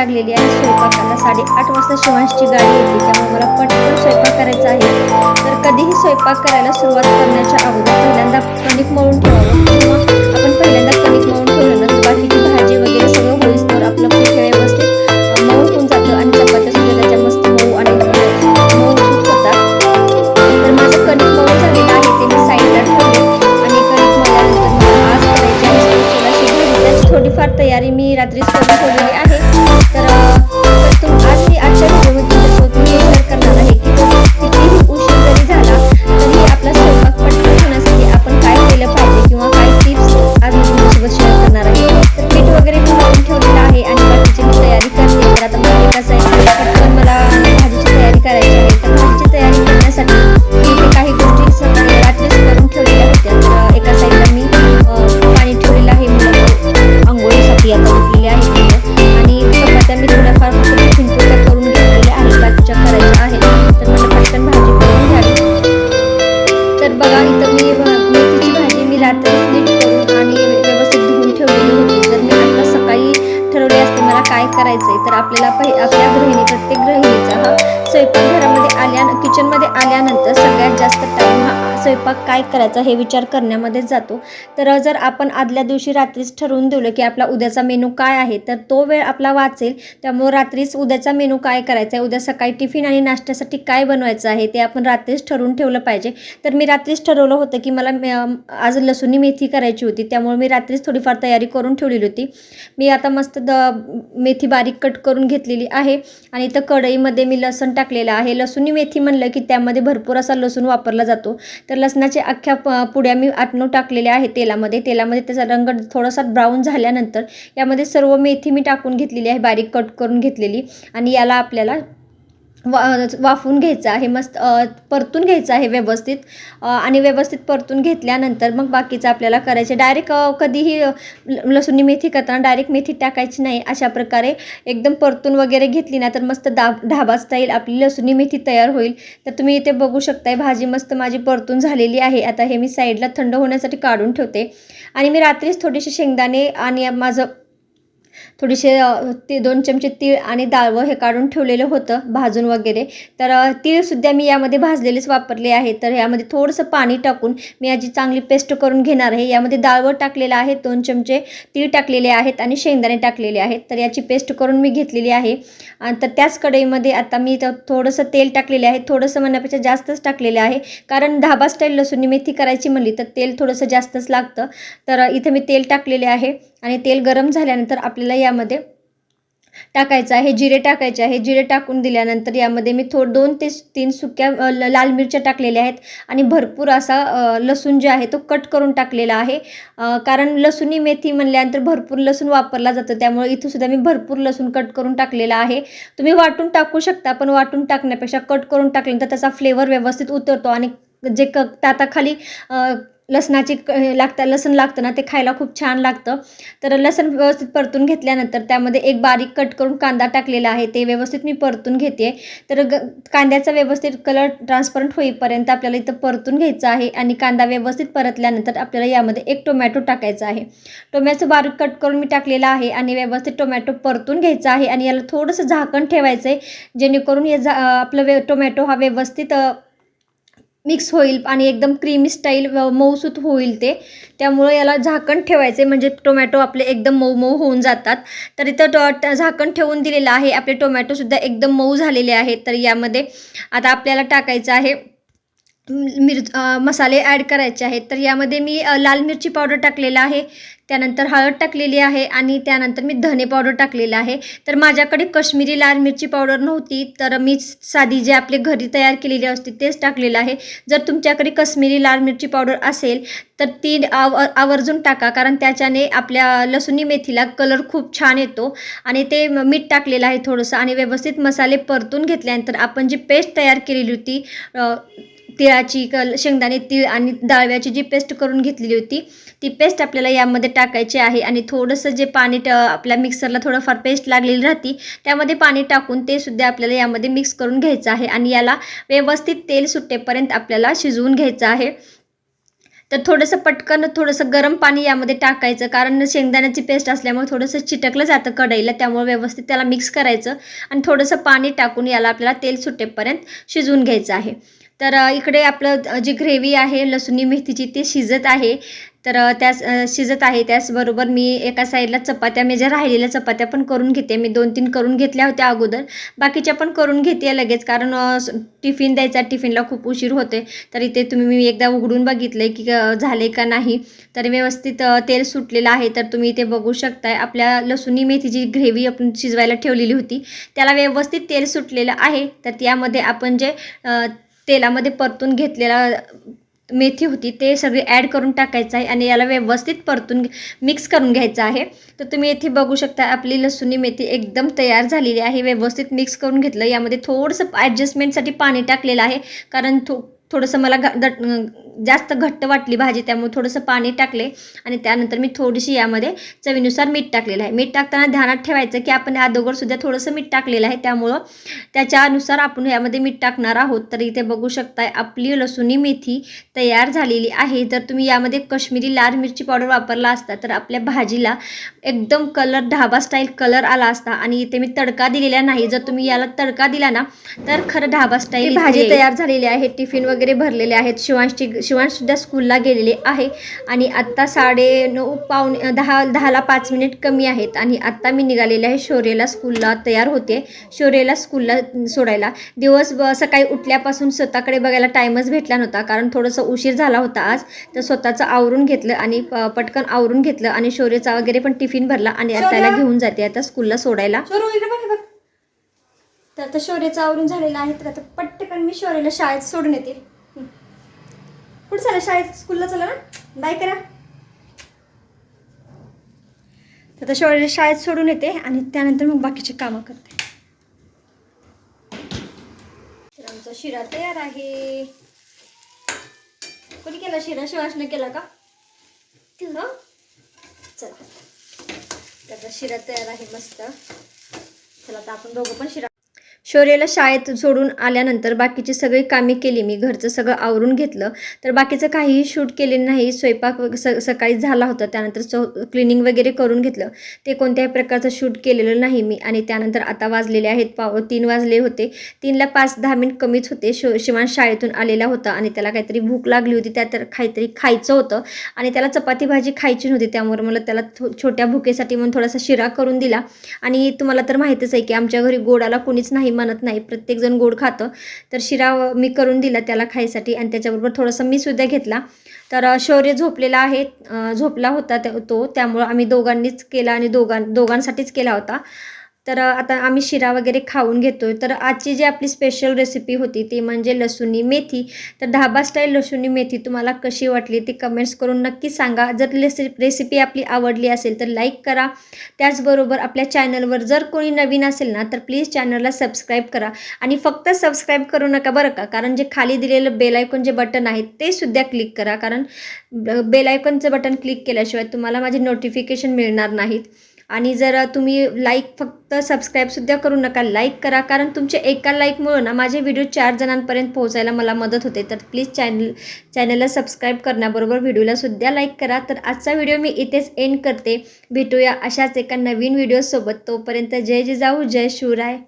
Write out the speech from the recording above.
लागलेली आहे. स्वयंपाकाला साडेआठ वाजता शिवांशची गाडी येते. त्यामुळे मला पटकन स्वयंपाक करायचा आहे. तर कधीही स्वयंपाक करायला सुरुवात करण्याच्या अगोदर पहिल्यांदा कणिक मळून थोडीफार तयारी मी रात्रीच करून ठेवलेली आहे. तर तुम आज मी आजच्या व्हिडिओमध्ये तुमच्यासोबत मी शेअर करणार सगळ्यात जास्त टाईम हा स्वयंपाक काय करायचा हे विचार करण्यामध्येच जातो. तर जर आपण आदल्या दिवशी रात्रीच ठरवून दिलं की आपला उद्याचा मेनू काय आहे तर तो वेळ आपला वाचेल. त्यामुळे रात्रीच उद्याचा मेनू काय करायचा आहे उद्या सकाळी टिफिन आणि नाश्त्यासाठी काय बनवायचं आहे ते आपण रात्रीच ठरवून ठेवलं पाहिजे. तर मी रात्रीच ठरवलं होतं की मला आज लसूणी मेथी करायची होती. त्यामुळे मी रात्रीच थोडीफार तयारी करून ठेवलेली होती. मी आता मस्त द मेथी बारीक कट करून घेतलेली आहे आणि इथं कढईमध्ये मी लसूण टाकलेलं आहे. लसूणी मेथी म्हणलं की त्यामध्ये भरपूर असा लसूण वापरला जातो. तर लसणाच्या अख्ख्या प पुड्या मी आटणून टाकलेल्या आहे तेलामध्ये. तेलामध्ये त्याचा रंग थोडासा ब्राऊन झाल्यानंतर यामध्ये सर्व मेथी मी टाकून घेतलेली आहे बारीक कट करून घेतलेली. आणि याला आपल्याला वा वाफवून घ्यायचं आहे मस्त परतून घ्यायचं आहे व्यवस्थित. आणि व्यवस्थित परतून घेतल्यानंतर मग बाकीचं आपल्याला करायचे. डायरेक्ट कधीही लसूणी मेथी करताना डायरेक्ट मेथी टाकायची नाही. अशा प्रकारे एकदम परतून वगैरे घेतली ना तर मस्त दाब ढाबा स्टाईल आपली लसूणी मेथी तयार होईल. तर तुम्ही इथे बघू शकताय भाजी मस्त माझी परतून झालेली आहे. आता हे मी साईडला थंड होण्यासाठी काढून ठेवते. आणि मी रात्रीच थोडेसे शेंगदाणे आणि माझं थोडेसे ते दोन चमचे तीळ आणि डाळवं हे काढून ठेवलेलं होतं भाजून वगैरे. तर तीळसुद्धा मी यामध्ये भाजलेलेच वापरले आहे. तर यामध्ये थोडंसं पाणी टाकून मी याची चांगली पेस्ट करून घेणार आहे. यामध्ये डाळवं टाकलेलं आहे दोन चमचे तीळ टाकलेले आहेत आणि शेंगदाणे टाकलेले आहेत. तर याची पेस्ट करून मी घेतलेली आहे. आणि तर त्याच कढईमध्ये आता मी तर थोडंसं तेल टाकलेले आहे. थोडंसं म्हणण्यापेक्षा जास्तच टाकलेलं आहे. कारण धाबा स्टाईल लसूण मेथी करायची म्हणली तर तेल थोडंसं जास्तच लागतं. तर इथं मी तेल टाकलेले आहे. आणि तेल गरम झाल्यानंतर आपल्याला यामध्ये टाकायचं आहे जिरे टाकायचे आहे. जिरे टाकून दिल्यानंतर यामध्ये मी थोड दोन ते तीन सुक्या ल- लाल मिरच्या टाकलेल्या आहेत. आणि भरपूर असा लसूण जे आहे तो कट करून टाकलेला आहे. कारण लसूणी मेथी म्हणल्यानंतर भरपूर लसूण वापरला जातं. त्यामुळे इथं सुद्धा मी भरपूर लसूण कट करून टाकलेला आहे. तुम्ही वाटून टाकू शकता पण वाटून टाकण्यापेक्षा कट करून टाकल्यानंतर त्याचा फ्लेवर व्यवस्थित उतरतो. आणि जे क ताताखाली लसणाची क लागतं लसण लागतं ना ते खायला खूप छान लागतं. तर लसण व्यवस्थित परतून घेतल्यानंतर त्यामध्ये एक बारीक कट करून कांदा टाकलेला आहे ते व्यवस्थित मी परतून घेते. तर ग कांद्याचा व्यवस्थित कलर ट्रान्सपरंट होईपर्यंत आपल्याला इथं परतून घ्यायचं आहे आणि कांदा व्यवस्थित परतल्यानंतर आपल्याला यामध्ये एक टोमॅटो टाकायचा आहे. टोमॅटो बारीक कट करून मी टाकलेला आहे आणि व्यवस्थित टोमॅटो परतून घ्यायचा आहे आणि याला थोडंसं झाकण ठेवायचं आहे जेणेकरून हे झा आपलं वे टोमॅटो हा व्यवस्थित मिक्स होईल आणि एकदम क्रीमी स्टाईल मऊसूत होईल ते. त्यामुळं याला झाकण ठेवायचे म्हणजे टोमॅटो आपले एकदम मऊ मऊ होऊन जातात. तर इथं ट- झाकण ठेवून दिलेलं आहे. आपले टोमॅटोसुद्धा एकदम मऊ झालेले आहेत. तर यामध्ये आता आपल्याला टाकायचं आहे मिर मसाले ॲड करायचे आहेत. तर यामध्ये मी लाल मिरची पावडर टाकलेला आहे. त्यानंतर हळद टाकलेली आहे आणि त्यानंतर मी धने पावडर टाकलेलं आहे. तर माझ्याकडे कश्मीरी लाल मिरची पावडर नव्हती तर मी साधी जे आपले घरी तयार केलेली असते तेच टाकलेलं आहे. जर तुमच्याकडे कश्मीरी लाल मिरची पावडर असेल तर ती आव आवर्जून टाका कारण त्याच्याने आपल्या लसुणी मेथीला कलर खूप छान येतो आणि ते मीठ टाकलेलं आहे थोडंसं आणि व्यवस्थित मसाले परतून घेतल्यानंतर आपण जी पेस्ट तयार केलेली होती तिळाची कल शेंगदाणे तीळ आणि डाळव्याची जी पेस्ट करून घेतलेली होती ती पेस्ट आपल्याला यामध्ये टाकायची आहे आणि थोडंसं जे पाणी ट आपल्या मिक्सरला थोडंफार पेस्ट लागलेली राहती त्यामध्ये पाणी टाकून ते सुद्धा आपल्याला यामध्ये मिक्स करून घ्यायचं आहे आणि याला व्यवस्थित तेल सुटेपर्यंत आपल्याला शिजवून घ्यायचं आहे. तर थोडंसं पटकन थोडंसं गरम पाणी यामध्ये टाकायचं कारण शेंगदाण्याची पेस्ट असल्यामुळे थोडंसं चिटकलं जातं कढईला त्यामुळे व्यवस्थित त्याला मिक्स करायचं आणि थोडंसं पाणी टाकून याला आपल्याला तेल सुटेपर्यंत शिजवून घ्यायचं आहे. तर इकडे आपलं जी ग्रेव्ही आहे लसुणी मेथीची ती शिजत आहे. तर त्याच शिजत आहे. त्याचबरोबर मी एका साईडला चपात्या मी ज्या राहिलेल्या चपात्या पण करून घेते. मी दोन तीन करून घेतल्या होत्या अगोदर. बाकीच्या पण करून घेते लगेच. कारण टिफिन द्यायचा टिफिनला खूप उशीर होते. तर इथे तुम्ही मी एकदा उघडून बघितलं की झाले का नाही. तर व्यवस्थित तेल सुटलेलं आहे. तर तुम्ही इथे बघू शकताय. आपल्या लसुणी मेथीची ग्रेव्ही आपण शिजवायला ठेवलेली होती. त्याला व्यवस्थित तेल सुटलेलं आहे. तर त्यामध्ये आपण जे तेलामध्ये परतून घेतलेला मेथी होती ते सगळी ॲड करून टाकायचं आहे आणि याला व्यवस्थित परतून मिक्स करून घ्यायचं आहे. तर तुम्ही इथे बघू शकता आपली लसुणी मेथी एकदम तयार झालेली आहे व्यवस्थित मिक्स करून घेतलं. यामध्ये थोडंसं ॲडजस्टमेंटसाठी पाणी टाकलेलं आहे कारण थो थोडंसं मला दट जास्त घट्ट वाटली भाजी त्यामुळे थोडंसं पाणी टाकले आणि त्यानंतर मी थोडीशी यामध्ये चवीनुसार मीठ टाकलेलं आहे. मीठ टाकताना ध्यानात ठेवायचं की आपण अगोदरसुद्धा थोडंसं मीठ टाकलेलं आहे. त्यामुळं त्याच्यानुसार आपण यामध्ये मीठ टाकणार आहोत. तर इथे बघू शकताय आपली लसुणी मेथी तयार झालेली आहे. जर तुम्ही यामध्ये कश्मीरी लाल मिरची पावडर वापरला असता तर आपल्या भाजीला एकदम कलर ढाबा स्टाईल कलर आला असता आणि इथे मी तडका दिलेला नाही. जर तुम्ही याला तडका दिला ना तर खरं ढाबा स्टाईल भाजी तयार झालेली आहे. टिफिन वगैरे भरलेले आहेत. शिवांशची शिवांशसुद्धा स्कूलला गेलेले आहे. आणि आत्ता साडे नऊ पावणे दहा दहाला पाच मिनिट कमी आहेत. आणि आत्ता मी निघालेले आहे शौर्यला स्कूलला तयार होते. शौर्यला स्कूलला सोडायला. दिवस सकाळी उठल्यापासून स्वतःकडे बघायला टाईमच भेटला नव्हता. कारण थोडंसं उशीर झाला होता आज. तर स्वतःचं आवरून घेतलं आणि पटकन आवरून घेतलं. आणि शौर्यचा वगैरे पण टिफिन भरला आणि आता त्याला घेऊन जाते. आता स्कूलला सोडायला. तर आता शौर्याचं आवरून झालेलं आहे. तर आता पटकन मी शौर्याला शाळेत सोडून येते. कुठं चला शाळेत स्कूलला चला ना? बाय करा. तर आता शौर्याला शाळेत सोडून येते आणि त्यानंतर मग बाकीचे कामं करते. तर आमचा शिरा तयार आहे. कोणी केला शिरा? शिवाशने केला का? हं? चला. त्याचा शिरा तयार आहे मस्त. चला आता आपण दोघं पण शिरा शौर्यला शाळेत सोडून आल्यानंतर बाकीची सगळी कामे केली. मी घरचं सगळं आवरून घेतलं. तर बाकीचं काहीही शूट केलेलं नाही. स्वयंपाक स सकाळी झाला होता. त्यानंतर चौ क्लिनिंग वगैरे करून घेतलं. ते कोणत्याही प्रकारचं शूट केलेलं नाही मी. आणि त्यानंतर आता वाजलेले आहेत. पाव तीन वाजले होते. तीनला पाच दहा मिनिट कमीच होते. शो शिवान शाळेतून आलेला होता आणि त्याला काहीतरी भूक लागली होती. त्या तर काहीतरी खायचं होतं. आणि त्याला चपाती भाजी खायची नव्हती. त्यामुळे मला त्याला छोट्या भुकेसाठी म्हणून थोडासा शिरा करून दिला. आणि तुम्हाला तर माहीतच आहे की आमच्या घरी गोडाला कोणीच नाही. म्हणत नाही. प्रत्येकजण गोड खातं. तर शिरा मी करून दिला त्याला खायसाठी आणि त्याच्याबरोबर थोडंसं मी सुद्धा घेतला. तर शौर्य झोपलेला आहे. झोपला होता त्या- तो. त्यामुळं आम्ही दोघांनीच केला आणि दोघां दोघांसाठीच केला होता. तर आता आम्ही शिरा वगैरे खाऊन घेतोय. तर आजची जी आपली स्पेशल रेसिपी होती ती म्हणजे लसुणी मेथी. तर ढाबा स्टाईल लसुणी मेथी तुम्हाला कशी वाटली ती कमेंट्स करून नक्की सांगा. जर रेसि रेसिपी आपली आवडली असेल तर लाईक करा. त्याचबरोबर आपल्या चॅनलवर जर कोणी नवीन असेल ना तर प्लीज चॅनलला सबस्क्राईब करा. आणि फक्त सबस्क्राईब करू नका बरं का कारण जे खाली दिलेलं बेलायकॉन जे बटन आहे ते सुद्धा क्लिक करा. कारण बेलायकॉनचं बटन क्लिक केल्याशिवाय तुम्हाला माझे नोटिफिकेशन मिळणार नाहीत. आणि जर तुम्ही लाईक फक्त सबस्क्राईबसुद्धा करू नका लाईक करा. कारण तुमच्या एका लाईकमुळं ना माझे व्हिडिओ चार जणांपर्यंत पोहोचायला मला मदत होते. तर प्लीज चॅनल चॅनलला सबस्क्राईब करण्याबरोबर व्हिडिओलासुद्धा लाईक करा. तर आजचा व्हिडिओ मी इथेच एंड करते. भेटूया अशाच एका नवीन व्हिडिओसोबत तोपर्यंत जय जिजाऊ जय शिवराय.